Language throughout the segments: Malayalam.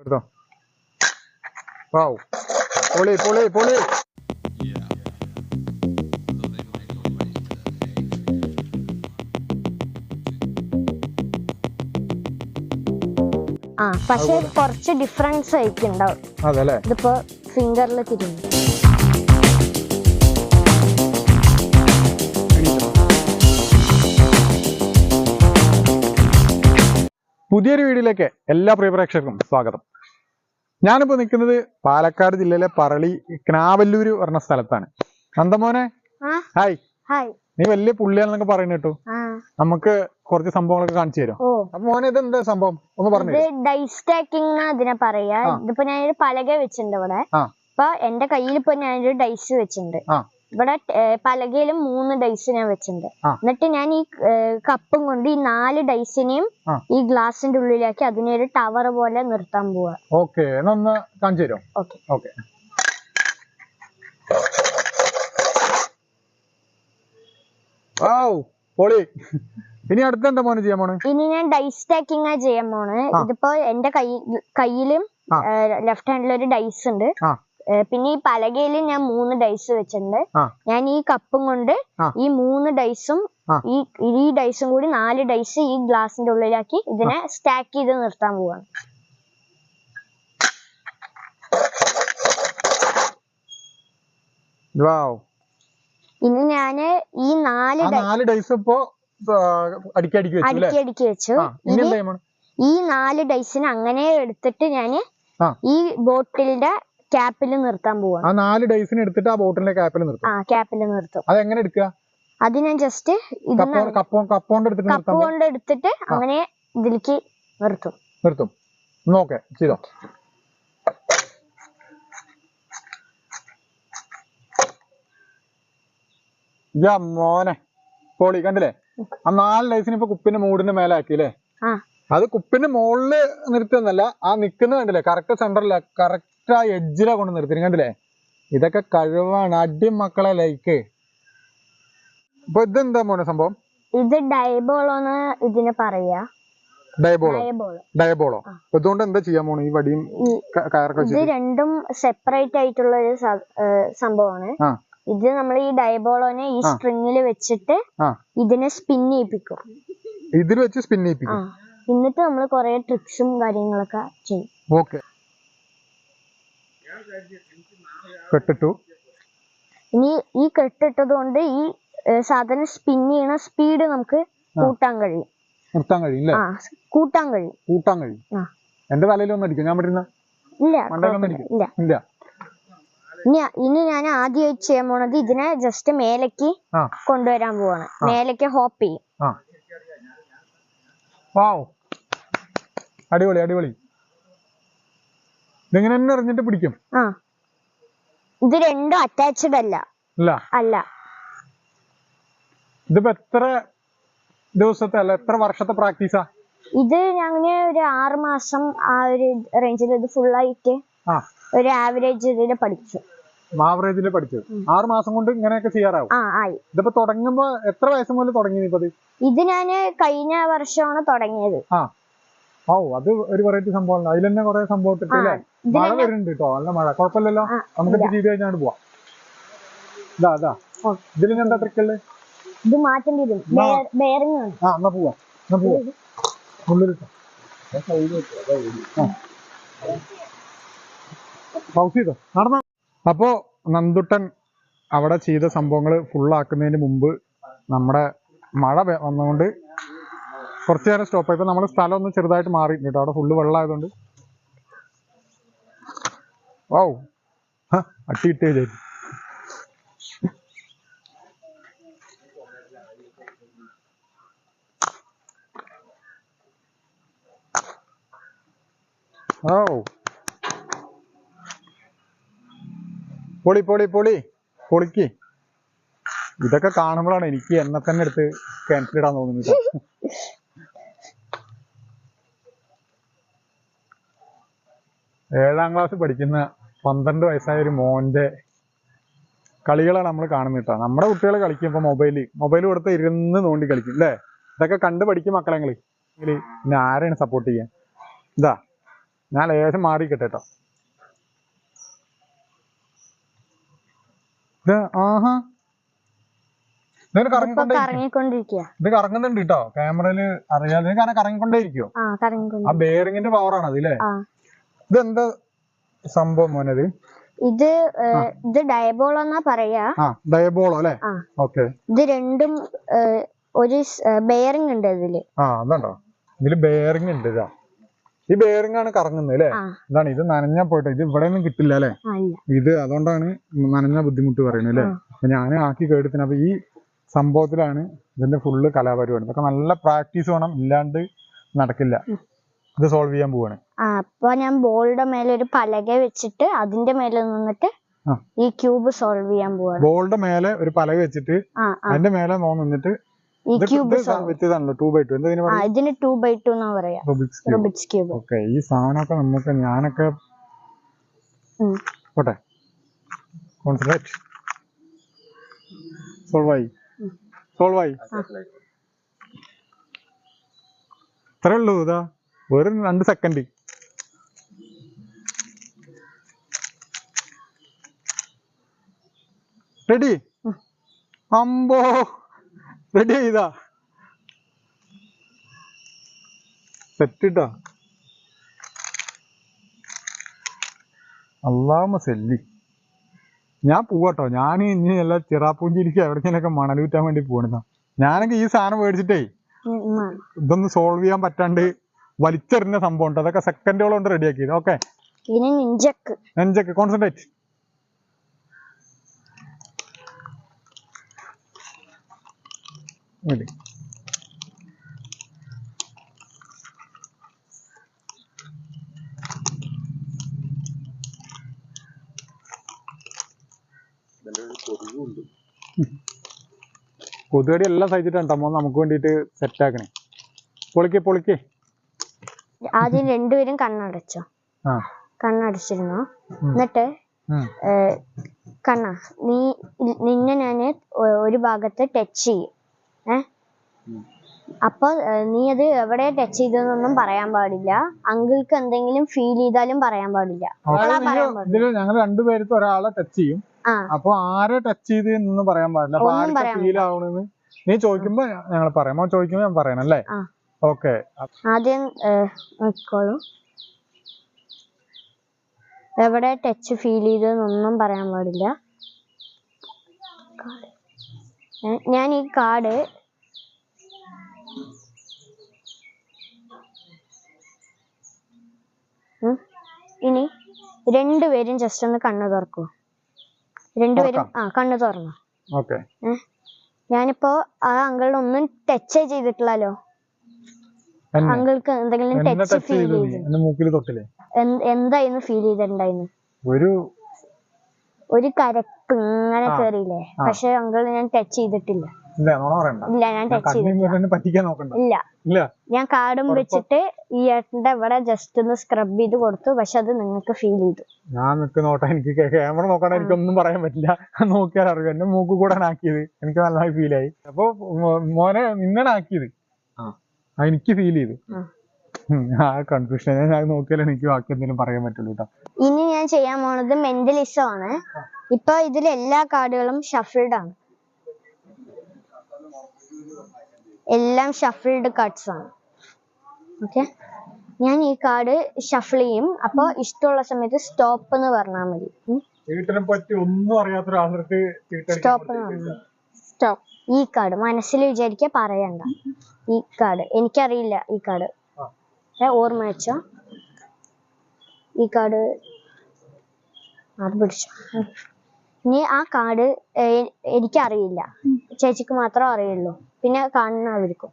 എടുത്തോ. വാവ്. പൊളി പൊളി പൊളി. ആ പക്ഷെ കുറച്ച് ഡിഫറൻസ് ആയിരിക്കും ഉണ്ടാവും ഇതിപ്പോ ഫിംഗറിൽ തിരിഞ്ഞു. പുതിയൊരു വീഡിയോയിലേക്ക് എല്ലാ പ്രിയ പ്രേക്ഷകർക്കും സ്വാഗതം. ഞാനിപ്പോ നിൽക്കുന്നത് പാലക്കാട് ജില്ലയിലെ പറളി ക്നാവല്ലൂര് പറഞ്ഞ സ്ഥലത്താണ്. നന്ദമോനെ ഹായ്. നീ വലിയ പുള്ളിയാണെന്നൊക്കെ പറയുന്ന കേട്ടു. നമുക്ക് കുറച്ച് സംഭവങ്ങളൊക്കെ കാണിച്ചു തരും അപ്പൊ മോനെ ഇത് എന്താ സംഭവം? ഒന്ന് പറഞ്ഞു ഇത് ഡൈസ്റ്റാക്കിംഗ് അതിനെ പറയാ. ഇതിപ്പോ ഞാനൊരു പലക വെച്ചിട്ടുണ്ട് ഇവിടെ. അപ്പൊ എന്റെ കയ്യിൽ ഇപ്പൊ ഞാനൊരു ഡൈസ് വെച്ചിട്ടുണ്ട്. ഇവിടെ പലകയിലും മൂന്ന് ഡൈസ് ഞാൻ വെച്ചിട്ടുണ്ട്. എന്നിട്ട് ഞാൻ ഈ കപ്പും കൊണ്ട് ഈ നാല് ഡൈസിനെയും. ഈ ഗ്ലാസിന്റെ ഉള്ളിലാക്കി അതിനെ ഒരു ടവർ പോലെ നിർത്താൻ പോവാ. ഓക്കെ ഒന്ന് കാണിച്ചു തരും ഓക്കെ ഓക്കെ പൊളി. ഇനി അടുത്ത എന്താ മോനെ ചെയ്യാൻ പോണ്? ഇനി ഞാൻ ഡൈസ് ആ ചെയ്യാൻ പോണ്. ഇതിപ്പോ എന്റെ കൈ കയ്യിലും. ലെഫ്റ്റ് ഹാൻഡിൽ ഒരു ഡൈസ് ഉണ്ട്. പിന്നെ ഈ പലകയിൽ ഞാൻ മൂന്ന് ഡൈസ് വെച്ചിട്ടുണ്ട്. ഞാൻ ഈ കപ്പും കൊണ്ട് ഈ മൂന്ന് ഡൈസും ഈ ഈ ഡൈസും കൂടി നാല് ഡൈസ് ഈ ഗ്ലാസിന്റെ ഉള്ളിലാക്കി ഇതിനെ സ്റ്റാക്ക് ചെയ്ത് നിർത്താൻ പോവാണ്. ഇനി ഞാൻ ഈ നാല് നാല് ഡൈസ് ഇപ്പോ അടുക്കി അടുക്കി വെച്ചു ഈ നാല് ഡൈസിന് അങ്ങനെ എടുത്തിട്ട് ഞാൻ ഈ ബോട്ടിലിന്റെ ക്യാപ്പിൽ നിർത്താൻ പോവാ. ആ നാല് ഡൈസിന് എടുത്തിട്ട് ആ ബോട്ടിലിന്റെ ക്യാപ്പിൽ നിർത്തും. ആ ക്യാപ്പിൽ നിർത്തും. അത് എങ്ങനെ എടുക്കുക? അത് ഞാൻ ജസ്റ്റ് കപ്പോ കപ്പോണ്ട് എടുത്തിട്ട് കപ്പ് കൊണ്ട് എടുത്തിട്ട് അങ്ങനെ ഇതിലേക്ക് നിർത്തും. നിർത്തും. നോക്കെ ചെയ്തോ. മോനെ പൊളി കണ്ടില്ലേ? ആ നാല് ഡൈസിന് ഇപ്പൊ കുപ്പിന്റെ മൂടിന്റെ മേലെ ആക്കി അല്ലേ ആ. അത് കുപ്പിന്റെ മുകളിൽ നിർത്തുന്നല്ല ആ നിക്കുന്ന കണ്ടില്ലേ? കറക്റ്റ് സെന്ററില കറക്റ്റ് ആ എഡ്ജിലെ കൊണ്ട് നിർത്തി കണ്ടില്ലേ? ഇതൊക്കെ കഴിവാണ്. അടി മക്കളെ ലൈക്ക് ഇപ്പൊ ഇതെന്താ മോനെ സംഭവം? ഇത് ഡൈബോളോന്ന് ഇതിന് പറയാ ഡയബോളോ ഡയബോളോ. അപ്പൊ ഇതുകൊണ്ട് എന്താ ചെയ്യാൻ പോണു ഈ വടിയും കയറൊക്കെ ഇത് രണ്ടും സെപ്പറേറ്റ് ആയിട്ടുള്ള ഒരു സംഭവമാണ്. ഇത് നമ്മൾ ഈ ഡയബോളോനെ ഈ. സ്ട്രിങ്ങിൽ വെച്ചിട്ട് ഇതിനെ സ്പിൻ ചെയ്യിപ്പിക്കും. ഇതിൽ വെച്ച് സ്പിൻ ചെയ്യിപ്പിക്കും. എന്നിട്ട് നമ്മൾ കുറെ ട്രിക്സും കാര്യങ്ങളൊക്കെ ചെയ്യും. ഓക്കെ കെട്ടിട്ടു. ഇനി ഈ കെട്ടിട്ടത് കൊണ്ട് ഈ സാധനം സ്പിൻ ചെയ്യണ സ്പീഡ് നമുക്ക് കൂട്ടാൻ കഴിയും. നിർത്താൻ കഴിയും ആ കൂട്ടാൻ കഴിയും. കൂട്ടാൻ കഴിയും. എന്റെ തലയിൽ ഒന്നും അടിക്കും? ഞാൻ പറ്റുന്ന ഇല്ല. ഇല്ല. ഇനി ഞാൻ ആദ്യമായി ചെയ്യാൻ പോണത് ഇതിനെ ജസ്റ്റ് മേലേക്ക് കൊണ്ടുവരാൻ പോവാണ്. മേലേക്ക് ഹോപ്പ് ചെയ്യും. അടിപൊളി അടിപൊളി. ഇതിങ്ങനെ തന്നെ അറിഞ്ഞിട്ട് പിടിക്കും? ആ. ഇത് രണ്ടും അറ്റാച്ച്ഡ് അല്ല. അല്ല. അല്ല. ഇതിപ്പോ എത്ര ദിവസത്തെ അല്ല എത്ര വർഷത്തെ പ്രാക്ടീസാ? ഇത് ഞങ്ങൾ ഒരു ആറ് മാസം ആ ഒരു റേഞ്ചിൽ ഇത് ഫുൾ ആയിട്ട് ആ. ഒരു ആവറേജ് ഇതിൽ പഠിച്ചു ആവറേജിൽ പഠിച്ചു. ആറ് മാസം കൊണ്ട് ഇങ്ങനെയൊക്കെ ചെയ്യാറാവും? ആ ആയി. ഇതിപ്പോ തുടങ്ങുമ്പോ എത്ര വയസ്സ് മുതൽ തുടങ്ങി ഇത് ഞാൻ കഴിഞ്ഞ വർഷമാണ് തുടങ്ങിയത്. ആ. ഓ അത് ഒരു വെറൈറ്റി സംഭവം അതിൽ തന്നെ കുറെ സംഭവം ഇട്ടിട്ട് അല്ലേ ഇതിന് മഴ വരുന്നുണ്ട് കേട്ടോ നല്ല മഴ. കുഴപ്പമില്ലല്ലോ? നമുക്ക് ചെയ്ത് കഴിഞ്ഞാൽ പോവാം. ഇതാ ഇതാ. ഓ. ഇതിൽ എന്താ ട്രിക്കുള്ളത് ഇത് മാറ്റേണ്ടി വരും. ബെയറിംഗ് ആണ്. ആ എന്നാ പോവാം. എന്നാ പോവാം. ഉള്ളിലിട്ടോ. പൗസ് ചെയ്തോ? നടന്ന? അപ്പോ നന്ദുട്ടൻ അവിടെ ചെയ്ത സംഭവങ്ങൾ ഫുള്ളാക്കുന്നതിന് മുമ്പ് നമ്മുടെ മഴ വന്നുകൊണ്ട് കുറച്ചു നേരം സ്റ്റോപ്പ് ഇപ്പൊ നമ്മുടെ സ്ഥലം ഒന്ന് ചെറുതായിട്ട് മാറിയിട്ടുണ്ട് കേട്ടോ അവിടെ ഫുള്ള് വെള്ളമായതുകൊണ്ട്. ഓ അട്ടിയിട്ടേ ചെയ്തു ഓ പൊളി പൊളി പൊളി. പൊളിക്ക്. ഇതൊക്കെ കാണുമ്പോഴാണ് എനിക്ക് എന്നെ തന്നെ എടുത്ത് ക്യാൻസൽ ഇടാൻ തോന്നുന്നത്. ഏഴാം ക്ലാസ് പഠിക്കുന്ന പന്ത്രണ്ട് വയസ്സായ ഒരു മോന്റെ കളികളാണ് നമ്മൾ കാണുന്നത് കേട്ടോ. നമ്മുടെ കുട്ടികൾ കളിക്കും ഇപ്പൊ മൊബൈൽ മൊബൈൽ കൊടുത്ത് ഇരുന്ന് നോണ്ടി കളിക്കും അല്ലേ ഇതൊക്കെ കണ്ട് പഠിക്കും മക്കളെങ്ങൾ പിന്നെ ആരെയാണ് സപ്പോർട്ട് ചെയ്യാൻ ഇതാ ഞാൻ ലേശം മാറിക്കട്ടെ കേട്ടോ ഇത് ആഹാ. കറങ്ങിക്കൊണ്ടിരിക്കുക കറങ്ങുന്നുണ്ട് കേട്ടോ ക്യാമറയിൽ അറിയാതെ കറങ്ങിക്കൊണ്ടേ ഇരിക്കുവോ? ആ ബെയറിംഗിന്റെ പവർ ആണ് പവറാണ് അതില്ലേ ഇതെന്താ സംഭവം മോനത്? ഇത് ഇത് ഡയബോൾ എന്നാ പറയാ. ആ ഡയബോളോ അല്ലേ? ഓക്കെ. ഇത് രണ്ടും ഒരു ബെയറിംഗ് ഉണ്ട് ഇതിൽ. ആ അതുണ്ടോ? ഇതിൽ ബെയറിംഗ് ഉണ്ട് ഇതാ. ഈ ബെയറിംഗ് ആണ് കറങ്ങുന്നത് അല്ലേ? ഇതാണ് ഇത് നനഞ്ഞാ പോയിട്ട് ഇത് ഇവിടെ ഒന്നും കിട്ടില്ല അല്ലേ? ഇത് അതുകൊണ്ടാണ് നനഞ്ഞ ബുദ്ധിമുട്ട് പറയുന്നത് അല്ലേ? ഞാൻ ആക്കി കേടുത്തിന് അപ്പൊ ഈ സംഭവത്തിലാണ് ഇതിന്റെ ഫുള്ള് കലാപരിപാടി. ഇതൊക്കെ നല്ല പ്രാക്ടീസ് വേണം ഇല്ലാണ്ട് നടക്കില്ല. ഇത് സോൾവ് ചെയ്യാൻ പോവാണ്. അപ്പൊ ഞാൻ ബോളിന്റെ മേലെ ഒരു പലക വെച്ചിട്ട് അതിന്റെ മേലെ നിന്നിട്ട് ഈ ക്യൂബ് സോൾവ് ചെയ്യാൻ പോവാണ്. ബോളിന്റെ മേലെ ഒരു പലക വെച്ചിട്ട് അതിന്റെ മേലെ നോ നിന്നിട്ട് ഈ ക്യൂബ് ഇതിന് ടു ബൈ ടു എന്നാ പറയാ. Rubik's cube Rubik's cube okay ഈ സാധനമൊക്കെ നമുക്ക് ഞാനൊക്കെ പോട്ടെ. കോൺസെൻട്രേറ്റ് സോൾവ് ആയി. സോൾവ് ആയി. ഇത്രേ ഉള്ളൂ ഇതാ. വെറും രണ്ട് സെക്കൻഡ് റെഡി അമ്പോ. റെഡി ചെയ്താ? സെറ്റിട്ടാ അള്ളാമ സെല്ലി. ഞാൻ പോവാട്ടോ. ഞാൻ ഇനി എല്ലാ ചിറാപ്പൂഞ്ചിരിക്ക മണൽ വിറ്റാൻ വേണ്ടി പോകണതാ ഞാനൊക്കെ ഈ സാധനം മേടിച്ചിട്ടേ ഇതൊന്ന് സോൾവ് ചെയ്യാൻ പറ്റാണ്ട് വലിച്ചെറിഞ്ഞ സംഭവം ഉണ്ട് അതൊക്കെ സെക്കൻഡുകൾ കൊണ്ട് റെഡിയാക്കിയത് ഓക്കെ ഇനി നിഞ്ചക്ക് നെഞ്ചൊക്കെ കോൺസെൻട്രേറ്റ് മതി കൊതുകടി എല്ലാം സഹിച്ചിട്ടാണ് ടമ്മോ നമുക്ക് വേണ്ടിയിട്ട് സെറ്റ് ആക്കണേ. പൊളിക്കേ പൊളിക്കേ. ആദ്യം രണ്ടുപേരും കണ്ണടച്ചോ. കണ്ണടച്ചിരുന്നു. എന്നിട്ട്. കണ്ണ നീ നിന്നെ ഞാൻ ഒരു ഭാഗത്ത് ടച്ച് ചെയ്യും. ഏ? അപ്പൊ നീ അത് എവിടെ ടച്ച് ചെയ്തതെന്നൊന്നും പറയാൻ പാടില്ല. അങ്കിൾക്ക് എന്തെങ്കിലും ഫീൽ ചെയ്താലും പറയാൻ പാടില്ല. ഇതിൽ ഞങ്ങൾ രണ്ടുപേരത്ത് ഒരാളെ ടച്ച് ചെയ്യും. അപ്പൊ ആരെ ടച്ച് ചെയ്ത് എന്നൊന്നും പറയാൻ പാടില്ല. അപ്പൊ ആർക്ക് ഫീൽ ആവണെന്ന് നീ ചോദിക്കുമ്പോ ഞങ്ങൾ പറയാം. ചോദിക്കുമ്പോ ഞാൻ പറയണം അല്ലേ. ഓക്കെ. ആദ്യം നോക്കിക്കോളൂ. എവിടെ ടച്ച് ഫീൽ ചെയ്തതെന്നൊന്നും പറയാൻ പാടില്ല. ഞാൻ ഈ കാർഡ് ഇനി രണ്ടുപേരും ജസ്റ്റ് ഒന്ന് കണ്ണു തുറക്കൂ. രണ്ടുപേരും ആ കണ്ണു തുറന്നു. ഞാനിപ്പോ ആ അങ്കിളിനെ ടച്ചേ ചെയ്തിട്ടില്ലല്ലോ. അങ്കിൾക്ക് എന്തെങ്കിലും ടച്ച് ഫീൽ ചെയ്തു മൂക്കിൽ തൊട്ടില്ലേ? എന്ത്- എന്തായിരുന്നു ഫീൽ ചെയ്തിട്ടുണ്ടായിരുന്നു? ഒരു ഒരു കരപ്പ് ഇങ്ങനെ കേറിയില്ലേ? പക്ഷെ അങ്കിൾ ഞാൻ ടച്ച് ചെയ്തിട്ടില്ല. ഇല്ല ഇല്ല ഞാൻ ടച്ച് നോക്കണ്ട. ഇല്ല. ഞാൻ കാർഡും വെച്ചിട്ട് ഈ ഏട്ടന്റെ ഇവിടെ ജസ്റ്റ് ഒന്ന് സ്ക്രബ് ചെയ്ത് കൊടുത്തു. പക്ഷെ അത് നിങ്ങൾക്ക് ഫീൽ ചെയ്തു. ഞാൻ നിക്ക് നോട്ടെ എനിക്ക് ക്യാമറ നോക്കണ്ട എനിക്ക് ഒന്നും പറയാൻ പറ്റില്ല. നോക്കിയാൽ അറിയാം എന്റെ മൂക്ക് കൂടെ ആക്കിയത് എനിക്ക് നന്നായി ഫീൽ ആയി. അപ്പൊ മോനെ നിന്നാണ് ആക്കിയത്. എനിക്ക് ഫീൽ ചെയ്തു. ആ. കൺഫ്യൂഷൻ ഞാൻ അത് നോക്കിയാലേ എനിക്ക് ബാക്കി എന്തെങ്കിലും പറയാൻ പറ്റുള്ളൂ കേട്ടോ ഇനി ഞാൻ ചെയ്യാൻ പോണത് മെന്റലിസം ആണ്. ഇപ്പൊ ഇതിൽ എല്ലാ കാർഡുകളും ഷഫിൾഡ് ആണ്. എല്ലാം ഷഫിൾഡ് കാർഡ്സ് ആണ്. ഓക്കെ ഞാൻ ഈ കാർഡ് ഷഫിൾ ചെയ്യും. അപ്പൊ ഇഷ്ടമുള്ള സമയത്ത് സ്റ്റോപ്പ് എന്ന് പറഞ്ഞാൽ മതി. പറ്റി ഒന്നും അറിയാത്ത ഒരാളുടെ സ്റ്റോപ്പ് സ്റ്റോപ്പ് ഈ കാർഡ് മനസ്സിൽ വിചാരിക്ക പറയണ്ട. ഈ കാർഡ് എനിക്കറിയില്ല ഈ കാർഡ് ഓർമ്മ വെച്ച? ഈ കാർഡ് അത് പിടിച്ചോ. ഇനി ആ കാർഡ് എനിക്കറിയില്ല. ചേച്ചിക്ക് മാത്രം അറിയുള്ളൂ. പിന്നെ കാണുന്നവർക്കും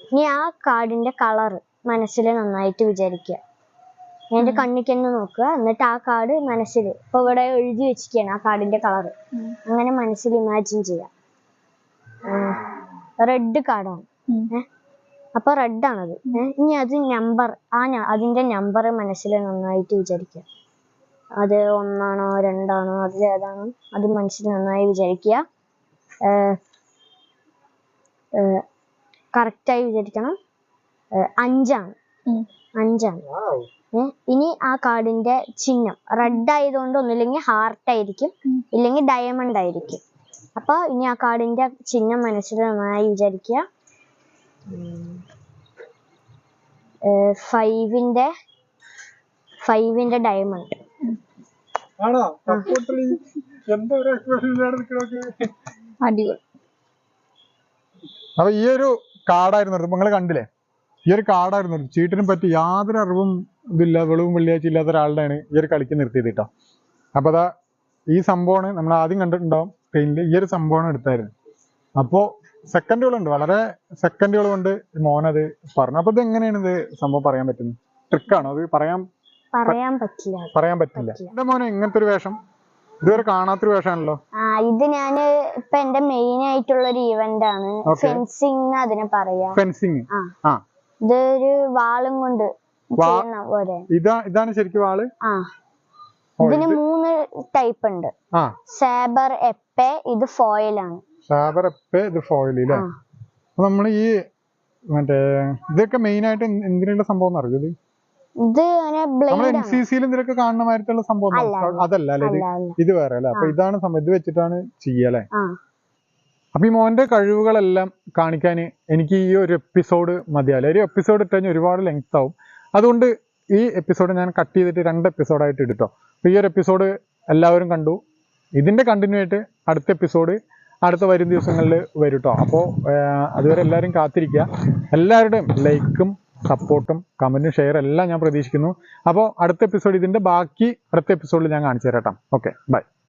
ഇനി ആ കാർഡിന്റെ കളർ മനസ്സിൽ നന്നായിട്ട് വിചാരിക്കുക. എന്റെ കണ്ണിക്ക് തന്നെ നോക്കുക. എന്നിട്ട് ആ കാർഡ് മനസ്സിൽ ഇപ്പൊ ഇവിടെ എഴുതി വെച്ചിരിക്കുകയാണ് ആ കാർഡിന്റെ കളർ അങ്ങനെ മനസ്സിൽ ഇമാജിൻ ചെയ്യാം റെഡ് കാർഡാണ് അപ്പൊ റെഡ് ആണത് ഇനി അത് നമ്പർ ആ അതിന്റെ നമ്പർ മനസ്സിൽ നന്നായിട്ട് വിചാരിക്കുക അത് ഒന്നാണോ രണ്ടാണോ അതിൽ ഏതാണോ അത് മനസ്സിൽ നന്നായി വിചാരിക്കുക കറക്റ്റായി വിചാരിക്കണം. അഞ്ചാണ്. അഞ്ചാണ്. ഇനി ആ കാർഡിന്റെ ചിഹ്നം. റെഡ് ആയതുകൊണ്ട് ഒന്നില്ലെങ്കിൽ ഹാർട്ട് ആയിരിക്കും ഇല്ലെങ്കിൽ ഡയമണ്ട് ആയിരിക്കും. അപ്പൊ ഇനി ആ കാർഡിന്റെ ചിഹ്നം മനസ്സിൽ നന്നായി വിചാരിക്കുക ഫൈവിന്റെ ഫൈവിന്റെ ഡയമണ്ട്. ആണോ? സപ്പോർട്ടിൽ എന്താ ഒരു അടിപൊളി. അപ്പൊ ഈ ഒരു കാർഡായിരുന്നു നിങ്ങൾ കണ്ടില്ലേ? ഈ ഒരു കാർഡായിരുന്നു ചീട്ടിനെ പറ്റി യാതൊരു അറിവും ഇതില്ല വെളിവും വെള്ളിയാഴ്ച ഇല്ലാത്ത ഒരാളുടെയാണ് ഈ ഒരു കളിക്ക് നിർത്തിയത് കേട്ടോ. അപ്പൊ അതാ ഈ സംഭവമാണ്. നമ്മൾ ആദ്യം കണ്ടിട്ടുണ്ടാവും. സ്ക്രീനിൽ ഈ ഒരു സംഭവമാണ് എടുത്തായിരുന്നു. അപ്പോ സെക്കൻഡുകളുണ്ട്. വളരെ സെക്കൻഡുകൾ കൊണ്ട് മോനത് പറഞ്ഞു. അപ്പൊ ഇത് എങ്ങനെയാണ് ഇത് സംഭവം പറയാൻ പറ്റുന്നത്? ട്രിക്കാണോ അത് പറയാൻ പറയാൻ പറ്റില്ല. പറയാൻ പറ്റില്ല. എന്റെ മോനെ ഇങ്ങനത്തെ ഒരു വേഷം. ഇതുവരെ കാണാത്തൊരു വേഷമാണല്ലോ. ഇത് ഞാൻ ഇപ്പൊ എന്റെ മെയിൻ ആയിട്ടുള്ള ഒരു ഇവന്റ് ആണ്. ഫെൻസിങ് അതിനെ പറയാ. ഫെൻസിങ് ആ. ആ. ഇതൊരു വാളും കൊണ്ട് ഇതാ ഇതാണ് ശരിക്കും വാൾ? ആ. ഇതിന് മൂന്ന് ടൈപ്പ് ഉണ്ട്. സാബർ എപ്പെ ഇത് ഫോയിലാണ് ആണ്. ഷാബർ എപ്പേ ഇത് ഫോയിൽ അല്ലേ അപ്പൊ നമ്മൾ ഈ മറ്റേ ഇതൊക്കെ മെയിൻ ആയിട്ട് എന്ത് എന്തിനുള്ള സംഭവം അറിയോ ഇത്? നമ്മൾ എൻ സി സിയിൽ ഇതിലൊക്കെ കാണുന്ന മാതിരത്തുള്ള സംഭവം അതല്ല അല്ലെ? ഇത് വേറെ അല്ലേ? അപ്പൊ ഇതാണ് സംഭവം. ഇത് വെച്ചിട്ടാണ് ചെയ്യല്ലേ അപ്പൊ ഈ മോന്റെ കഴിവുകളെല്ലാം കാണിക്കാൻ എനിക്ക് ഈ ഒരു എപ്പിസോഡ് മതിയാവില്ല. ഒരു എപ്പിസോഡ് ഇട്ട് കഴിഞ്ഞാൽ ഒരുപാട് ലെങ്ത് ആവും. അതുകൊണ്ട് ഈ എപ്പിസോഡ് ഞാൻ കട്ട് ചെയ്തിട്ട് രണ്ട് എപ്പിസോഡായിട്ട് ഇട്ടോ അപ്പൊ ഈ ഒരു എപ്പിസോഡ് എല്ലാവരും കണ്ടു. ഇതിന്റെ കണ്ടിന്യൂ ആയിട്ട് അടുത്ത എപ്പിസോഡ് അടുത്ത വരും ദിവസങ്ങളിൽ വരും കേട്ടോ അപ്പോൾ അതുവരെ എല്ലാവരും കാത്തിരിക്കുക. എല്ലാവരുടെയും ലൈക്കും സപ്പോർട്ടും കമന്റും ഷെയർ എല്ലാം ഞാൻ പ്രതീക്ഷിക്കുന്നു. അപ്പോൾ അടുത്ത എപ്പിസോഡ് ഇതിന്റെ ബാക്കി അടുത്ത എപ്പിസോഡിൽ ഞാൻ കാണിച്ചു തരാം കേട്ടോ ഓക്കെ ബൈ.